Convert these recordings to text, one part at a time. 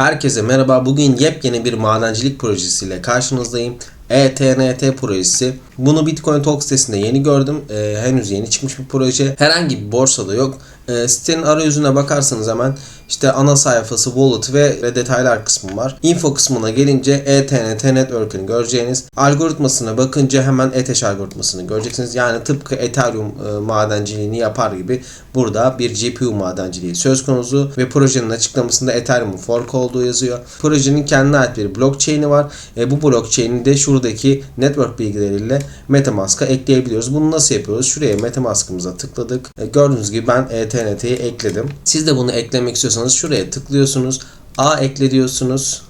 Herkese merhaba. Bugün yepyeni bir madencilik projesiyle karşınızdayım. ETNT projesi. Bunu Bitcoin Talk sitesinde yeni gördüm. Ee, henüz yeni çıkmış bir proje. Herhangi bir borsada yok. Ee, sitenin arayüzüne bakarsanız hemen işte ana sayfası, wallet ve, detaylar kısmı var. Info kısmına gelince ETNT Network'ünü göreceğiniz. Algoritmasına bakınca hemen Ethesh algoritmasını göreceksiniz. Yani tıpkı Ethereum e, madenciliğini yapar gibi burada bir GPU madenciliği söz konusu ve projenin açıklamasında Ethereum fork olduğu yazıyor. Projenin kendine ait bir blockchain'i var. E, bu blockchain'i de şuradaki network bilgileriyle MetaMask'a ekleyebiliyoruz. Bunu nasıl yapıyoruz? Şuraya MetaMask'ımıza tıkladık. E, gördüğünüz gibi ben ETNT'yi ekledim. Siz de bunu eklemek istiyorsanız şuraya tıklıyorsunuz. A ekle diyorsunuz.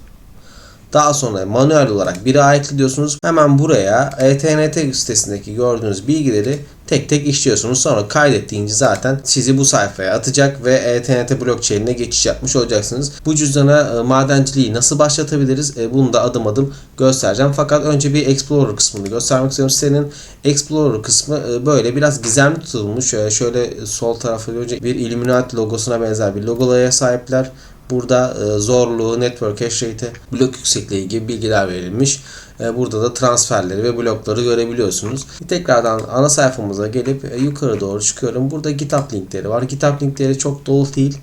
Daha sonra manuel olarak bir A ekliyorsunuz. Hemen buraya ETNT sitesindeki gördüğünüz bilgileri tek tek işliyorsunuz. Sonra kaydet deyince zaten sizi bu sayfaya atacak ve ETNT blockchain'ine geçiş yapmış olacaksınız. Bu cüzdana e, madenciliği nasıl başlatabiliriz? E, Bunu da adım adım göstereceğim. Fakat önce bir Explorer kısmını göstermek istiyorum. Senin Explorer kısmı e, böyle biraz gizemli tutulmuş. Şöyle sol tarafı görünce bir Illuminati logosuna benzer bir logoya sahipler. Burada e, zorluğu, network hash rate'i, blok yüksekliği gibi bilgiler verilmiş. E, Burada da transferleri ve blokları görebiliyorsunuz. Tekrardan ana sayfamıza gelip e, yukarı doğru çıkıyorum. Burada GitHub linkleri var. GitHub linkleri çok dolu değil.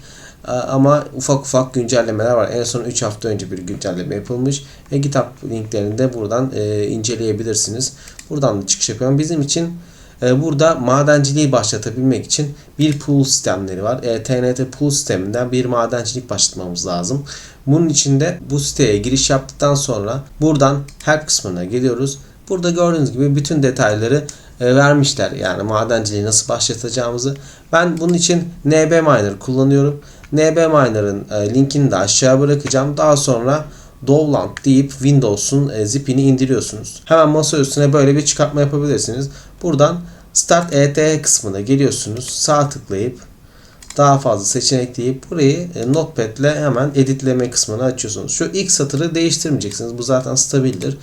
Ama ufak ufak güncellemeler var. En son 3 hafta önce bir güncelleme yapılmış. E, GitHub linklerini de buradan inceleyebilirsiniz. Buradan da çıkış yapıyorum. Bizim için Burada madenciliği başlatabilmek için bir pool sistemleri var. E, TNT pool sisteminden bir madencilik başlatmamız lazım. Bunun için de bu siteye giriş yaptıktan sonra buradan help kısmına geliyoruz. Burada gördüğünüz gibi bütün detayları e, vermişler. Yani madenciliği nasıl başlatacağımızı. Ben bunun için NB Miner kullanıyorum. NB Miner'ın e, linkini de aşağı bırakacağım. Daha sonra Dovland deyip Windows'un e, zipini indiriyorsunuz. Hemen masa üstüne böyle bir çıkartma yapabilirsiniz. Buradan Start ETH kısmına geliyorsunuz. Sağ tıklayıp daha fazla seçenek deyip burayı e, Notepad ile hemen editleme kısmını açıyorsunuz. Şu ilk satırı değiştirmeyeceksiniz. Bu zaten stabildir.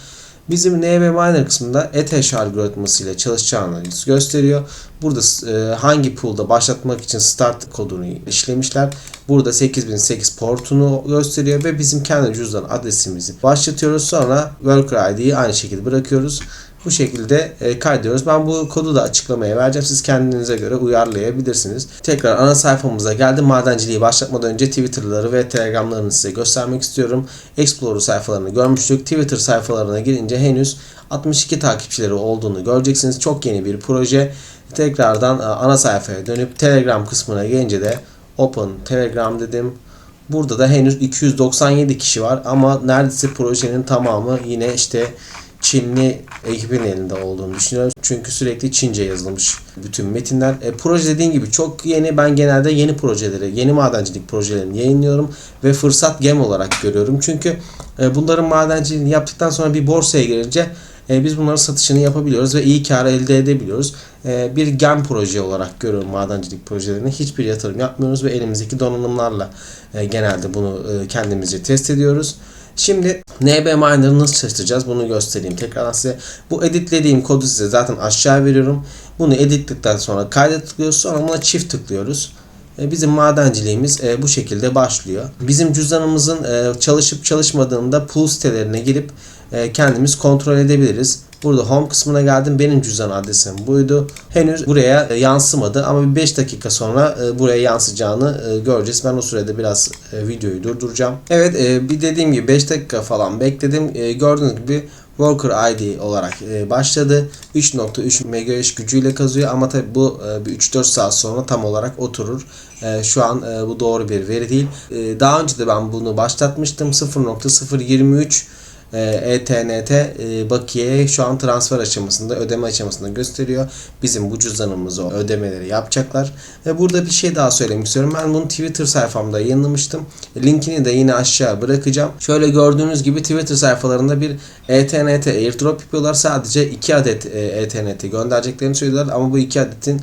Bizim NB Miner kısmında Ethesh algoritması ile çalışacağını gösteriyor. Burada e, hangi pool'da başlatmak için start kodunu işlemişler. Burada 8008 portunu gösteriyor ve bizim kendi cüzdan adresimizi başlatıyoruz. Sonra worker ID'yi aynı şekilde bırakıyoruz. Bu şekilde e, kaydediyoruz. Ben bu kodu da açıklamaya vereceğim. Siz kendinize göre uyarlayabilirsiniz. Tekrar ana sayfamıza geldim. Madenciliği başlatmadan önce Twitter'ları ve Telegram'larını size göstermek istiyorum. Explorer sayfalarını görmüştük. Twitter sayfalarına girince henüz 62 takipçileri olduğunu göreceksiniz. Çok yeni bir proje. Tekrardan e, ana sayfaya dönüp Telegram kısmına gelince de Open Telegram dedim. Burada da henüz 297 kişi var ama neredeyse projenin tamamı yine işte Çinli ekibin elinde olduğunu düşünüyorum. Çünkü sürekli Çince yazılmış bütün metinler. E, proje dediğim gibi çok yeni. Ben genelde yeni projeleri, yeni madencilik projelerini yayınlıyorum ve fırsat gem olarak görüyorum. Çünkü e, bunların madenciliğini yaptıktan sonra bir borsaya girince e, biz bunların satışını yapabiliyoruz ve iyi kar elde edebiliyoruz. E, bir gem proje olarak görüyorum madencilik projelerini. Hiçbir yatırım yapmıyoruz ve elimizdeki donanımlarla e, genelde bunu e, kendimizce test ediyoruz. Şimdi NB Miner'ı nasıl çalıştıracağız bunu göstereyim tekrardan size. Bu editlediğim kodu size zaten aşağı veriyorum. Bunu editledikten sonra kayda tıklıyoruz. Sonra buna çift tıklıyoruz. E, Bizim madenciliğimiz e, bu şekilde başlıyor. Bizim cüzdanımızın e, çalışıp çalışmadığında pool sitelerine girip kendimiz kontrol edebiliriz. Burada home kısmına geldim. Benim cüzdan adresim buydu. Henüz buraya e, yansımadı ama bir 5 dakika sonra e, buraya yansıyacağını e, göreceğiz. Ben o sürede biraz videoyu durduracağım. Evet bir dediğim gibi 5 dakika falan bekledim. Gördüğünüz gibi Worker ID olarak başladı. 3.3 MHz gücüyle kazıyor ama tabi bu e, bir 3-4 saat sonra tam olarak oturur. Şu an bu doğru bir veri değil. Daha önce de ben bunu başlatmıştım. 0.023 e, ETNT e, bakiyeye şu an transfer aşamasında, ödeme aşamasında gösteriyor. Bizim bu cüzdanımızı o ödemeleri yapacaklar. Ve burada bir şey daha söylemek istiyorum. Ben bunu Twitter sayfamda yayınlamıştım. Linkini de yine aşağı bırakacağım. Şöyle gördüğünüz gibi Twitter sayfalarında bir ETNT airdrop yapıyorlar. Sadece 2 adet e, ETNT göndereceklerini söylüyorlar ama bu 2 adetin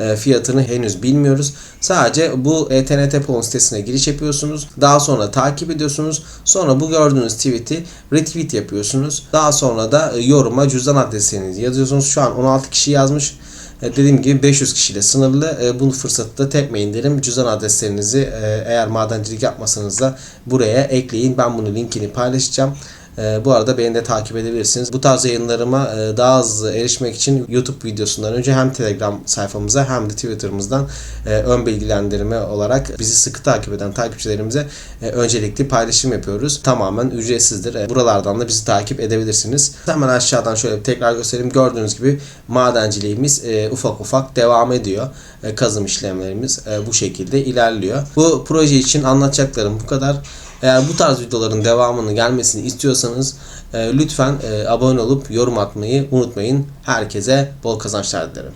e, fiyatını henüz bilmiyoruz. Sadece bu ETNT Pool sitesine giriş yapıyorsunuz. Daha sonra takip ediyorsunuz. Sonra bu gördüğünüz tweet'i retweet yapıyorsunuz. Daha sonra da e, yoruma cüzdan adresinizi yazıyorsunuz. Şu an 16 kişi yazmış. E, dediğim gibi 500 kişiyle sınırlı. E, bunu fırsatı da tepmeyin derim. Cüzdan adreslerinizi eğer madencilik yapmasanız da buraya ekleyin. Ben bunu linkini paylaşacağım. E, bu arada beni de takip edebilirsiniz. Bu tarz yayınlarıma e, daha hızlı erişmek için YouTube videosundan önce hem Telegram sayfamıza hem de Twitter'ımızdan e, ön bilgilendirme olarak bizi sıkı takip eden takipçilerimize e, öncelikli paylaşım yapıyoruz. Tamamen ücretsizdir. E, buralardan da bizi takip edebilirsiniz. Hemen aşağıdan şöyle tekrar göstereyim. Gördüğünüz gibi madenciliğimiz e, ufak ufak devam ediyor. E, kazım işlemlerimiz e, bu şekilde ilerliyor. Bu proje için anlatacaklarım bu kadar. Eğer bu tarz videoların devamını gelmesini istiyorsanız e, lütfen e, abone olup yorum atmayı unutmayın. Herkese bol kazançlar dilerim.